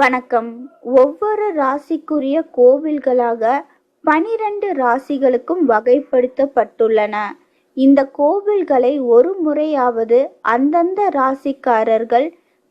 வணக்கம். ஒவ்வொரு ராசிக்குரிய கோவில்களாக பனிரெண்டு ராசிகளுக்கும் வகைப்படுத்தப்பட்டுள்ளன. இந்த கோவில்களை ஒரு முறையாவது அந்தந்த ராசிக்காரர்கள்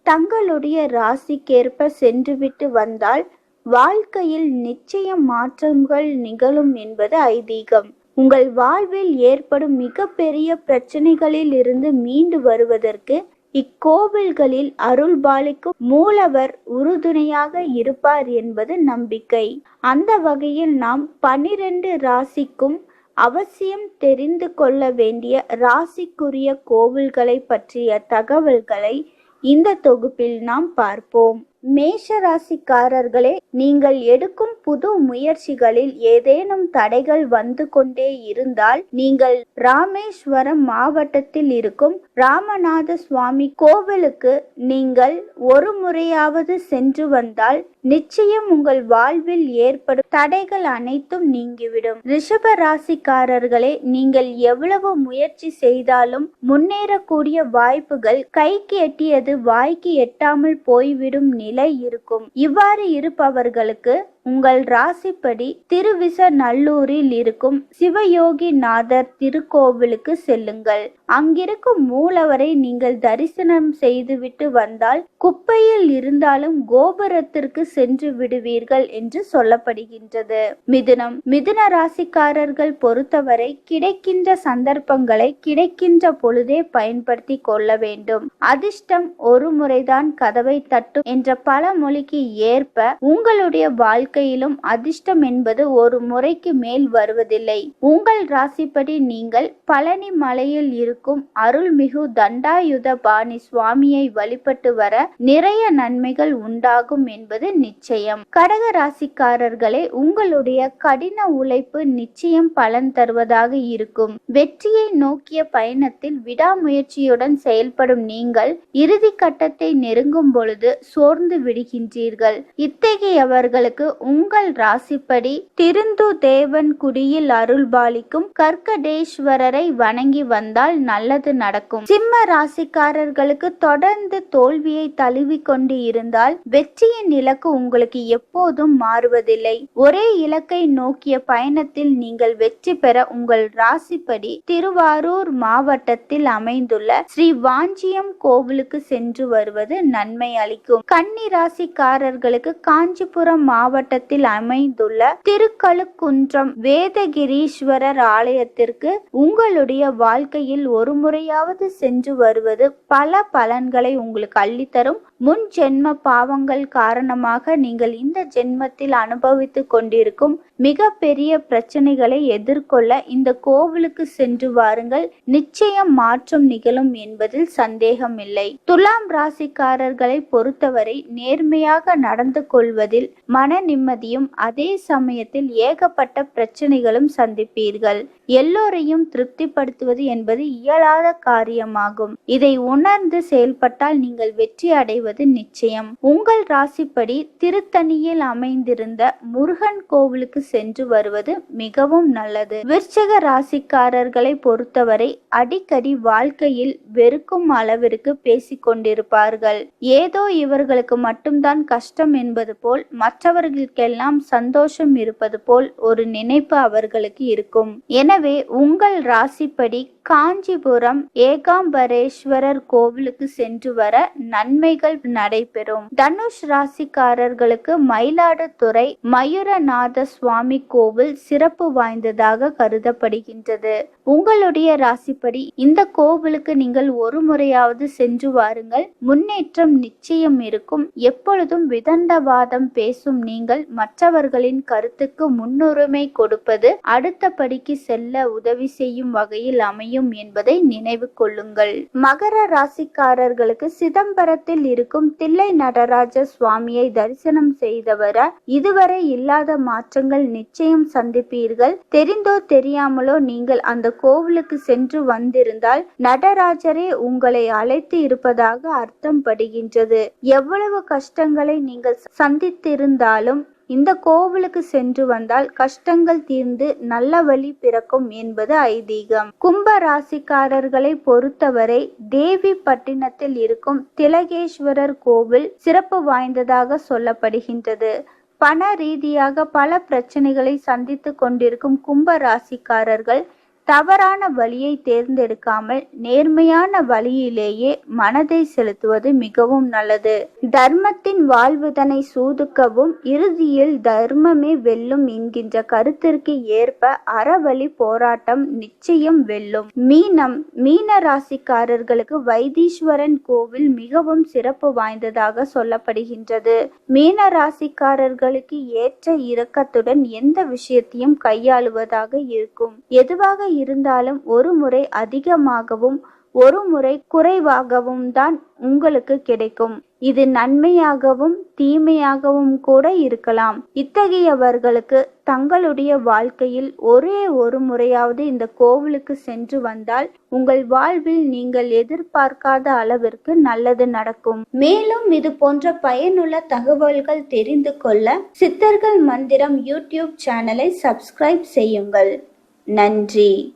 தங்களுடைய ராசிக்கேற்ப சென்றுவிட்டு வந்தால் வாழ்க்கையில் நிச்சயம் மாற்றங்கள் நிகழும் என்பது ஐதீகம். உங்கள் வாழ்வில் ஏற்படும் மிகப்பெரிய பிரச்சனைகளில் இருந்து மீண்டு வருவதற்கு இக்கோவில்களில் அருள்பாலிக்கும் மூலவர் உறுதுணையாக இருப்பார் என்பது நம்பிக்கை. அந்த வகையில் நாம் பனிரெண்டு ராசிக்கும் அவசியம் தெரிந்து கொள்ள வேண்டிய ராசிக்குரிய கோவில்களை பற்றிய தகவல்களை இந்த தொகுப்பில் நாம் பார்ப்போம். மேஷ ராசிக்காரர்களே நீங்கள் எடுக்கும் புது முயற்சிகளில் ஏதேனும் தடைகள் வந்து கொண்டே இருந்தால் நீங்கள் ராமேஸ்வரம் மாவட்டத்தில் இருக்கும் ராமநாத சுவாமி கோவிலுக்கு நீங்கள் ஒரு முறையாவது சென்று வந்தால் நிச்சயம் உங்கள் வாழ்வில் ஏற்படும் தடைகள் அனைத்தும் நீங்கிவிடும். ரிஷப ராசிக்காரர்களே நீங்கள் எவ்வளவு முயற்சி செய்தாலும் முன்னேறக்கூடிய வாய்ப்புகள் கைக்கு எட்டியது வாய்க்கு எட்டாமல் போய்விடும் நிலை இருக்கும். இவ்வாறு இருப்பவர்களுக்கு உங்கள் ராசிப்படி திருவிச நல்லூரில் இருக்கும் சிவயோகி நாதர் திருக்கோவிலுக்கு செல்லுங்கள். அங்கிருக்கும் மூலவரை நீங்கள் தரிசனம் செய்துவிட்டு வந்தால் குப்பையில் இருந்தாலும் கோபுரத்திற்கு சென்று விடுவீர்கள் என்று சொல்லப்படுகின்றது. மிதுனம் மிதுன ராசிக்காரர்கள் பொறுத்தவரை கிடைக்கின்ற சந்தர்ப்பங்களை கிடைக்கின்ற பொழுதே பயன்படுத்தி கொள்ள வேண்டும். அதிர்ஷ்டம் ஒரு முறைதான் கதவை தட்டும் என்ற பழமொழிக்கு ஏற்ப உங்களுடைய வாழ்க்கை வாழ்க்கையிலும் அதிர்ஷ்டம் என்பது ஒரு முறைக்கு மேல் வருவதில்லை. உங்கள் ராசிப்படி நீங்கள் பழனி மலையில் இருக்கும் அருள்மிகு தண்டாயுத பாணி சுவாமியை வழிபட்டு வர நிறைய நன்மைகள் உண்டாகும் என்பது நிச்சயம். கடக ராசிக்காரர்களே உங்களுடைய கடின உழைப்பு நிச்சயம் பலன் தருவதாக இருக்கும். வெற்றியை நோக்கிய பயணத்தில் விடாமுயற்சியுடன் செயல்படும் நீங்கள் இறுதி கட்டத்தை நெருங்கும் பொழுது சோர்ந்து விடுகின்றீர்கள். இத்தகையவர்களுக்கு உங்கள் ராசிப்படி திருந்து தேவன் குடியில் அருள்பாலிக்கும் கர்க்கடேஸ்வரரை வணங்கி வந்தால் நல்லது நடக்கும். சிம்ம ராசிக்காரர்களுக்கு தொடர்ந்து தோல்வியை தழுவி கொண்டு இருந்தால் வெற்றியின் இலக்கு உங்களுக்கு எப்போதும் மாறுவதில்லை. ஒரே இலக்கை நோக்கிய பயணத்தில் நீங்கள் வெற்றி பெற உங்கள் ராசிப்படி திருவாரூர் மாவட்டத்தில் அமைந்துள்ள ஸ்ரீ வாஞ்சியம் கோவிலுக்கு சென்று வருவது நன்மை அளிக்கும். கன்னி ராசிக்காரர்களுக்கு காஞ்சிபுரம் மாவட்ட மாவட்டத்தில் அமைந்துள்ள திருக்கழுக்குன்றம் வேதகிரீஸ்வரர் ஆலயத்திற்கு உங்களுடைய வாழ்க்கையில் ஒரு முறையாவது சென்று வருவது பல பலன்களை உங்களுக்கு அள்ளித்தரும். முன் ஜென்ம பாவங்கள் காரணமாக நீங்கள் இந்த ஜென்மத்தில் அனுபவித்துக் கொண்டிருக்கும் மிக பெரிய பிரச்சனைகளை எதிர்கொள்ள இந்த கோவிலுக்கு சென்று வாருங்கள். நிச்சயம் மாற்றம் நிகழும் என்பதில் சந்தேகம் இல்லை துலாம் ராசிக்காரர்களை பொறுத்தவரை நேர்மையாக நடந்து கொள்வதில் மன நிம்மதியும் அதே சமயத்தில் ஏகப்பட்ட பிரச்சனைகளும் சந்திப்பீர்கள். எல்லோரையும் திருப்திப்படுத்துவது என்பது இயலாத காரியமாகும். இதை உணர்ந்து செயல்பட்டால் நீங்கள் வெற்றி அடைவது நிச்சயம். உங்கள் ராசிப்படி திருத்தணியில் அமைந்திருந்த முருகன் கோவிலுக்கு சென்று வருவது மிகவும் நல்லது. விருச்சக ராசிக்காரர்களை பொறுத்தவரை அடிக்கடி வாழ்க்கையில் வெறுக்கும் அளவிற்கு பேசிக் கொண்டிருப்பார்கள். ஏதோ இவர்களுக்கு மட்டும்தான் கஷ்டம் என்பது போல் மற்றவர்களுக்கெல்லாம் சந்தோஷம் இருப்பது போல் ஒரு நினைப்பு அவர்களுக்கு இருக்கும். எனவே உங்கள் ராசிப்படி காஞ்சிபுரம் ஏகாம்பரேஸ்வரர் கோவிலுக்கு சென்று வர நன்மைகள் நடைபெறும். தனுஷ் ராசிக்காரர்களுக்கு மயிலாடுதுறை மயூரநாத சுவாமி கோவில் சிறப்பு வாய்ந்ததாக கருதப்படுகின்றது. உங்களுடைய ராசிப்படி இந்த கோவிலுக்கு நீங்கள் ஒரு முறையாவது சென்று வாருங்கள். முன்னேற்றம் நிச்சயம் இருக்கும். எப்பொழுதும் விதண்டவாதம் பேசும் நீங்கள் மற்றவர்களின் கருத்துக்கு முன்னுரிமை கொடுப்பது அடுத்த படிக்கு செல்ல உதவி செய்யும் வகையில் அமையும் என்பதை நினைவு கொள்ளுங்கள். மகர ராசிக்காரர்களுக்கு சிதம்பரத்தில் இருக்கும் தில்லை நடராஜ சுவாமியை தரிசனம் செய்தவர இதுவரை இல்லாத மாற்றங்கள் நிச்சயம் சந்திப்பீர்கள். தெரிந்தோ தெரியாமலோ நீங்கள் அந்த கோவிலுக்கு சென்று வந்திருந்தால் நடராஜரே உங்களை அழைத்து இருப்பதாக அர்த்தம் படுகின்றது. எவ்வளவு கஷ்டங்களை நீங்கள் சந்தித்திருந்தாலும் இந்த கோவிலுக்கு சென்று வந்தால் கஷ்டங்கள் தீர்ந்து நல்ல வழி பிறக்கும் என்பது ஐதீகம். கும்ப ராசிக்காரர்களை பொறுத்தவரை தேவி பட்டினத்தில் இருக்கும் திலகேஸ்வரர் கோவில் சிறப்பு வாய்ந்ததாக சொல்லப்படுகின்றது. பண ரீதியாக பல பிரச்சனைகளை சந்தித்து கொண்டிருக்கும் கும்ப ராசிக்காரர்கள் தவறான வழியை தேர்ந்தெடுக்காமல் நேர்மையான வழியிலேயே மனதை செலுத்துவது மிகவும் நல்லது. தர்மத்தின் வாழ்வுதனை சூதுக்கவும் இறுதியில் தர்மமே வெல்லும் என்கின்ற கருத்திற்கு ஏற்ப அறவழி போராட்டம் நிச்சயம் வெல்லும். மீனம் மீன ராசிக்காரர்களுக்கு வைத்தீஸ்வரன் கோவில் மிகவும் சிறப்பு வாய்ந்ததாக சொல்லப்படுகின்றது. மீன ராசிக்காரர்களுக்கு ஏற்ற இரக்கத்துடன் எந்த விஷயத்தையும் கையாளுவதாக இருக்கும். எதுவாக இருந்தாலும் ஒரு முறை அதிகமாகவும் ஒரு முறை குறைவாகவும் தான் உங்களுக்கு கிடைக்கும். இது நன்மையாகவும் தீமையாகவும் கூட இருக்கலாம். இத்தகையவர்களுக்கு தங்களுடைய வாழ்க்கையில் ஒரே ஒரு முறையாவது இந்த கோவிலுக்கு சென்று வந்தால் உங்கள் வாழ்வில் நீங்கள் எதிர்பார்க்காத அளவிற்கு நல்லது நடக்கும். மேலும் இது போன்ற பயனுள்ள தகவல்கள் தெரிந்து கொள்ள சித்தர்கள் மந்திரம் யூடியூப் சேனலை சப்ஸ்கிரைப் செய்யுங்கள். நன்றி.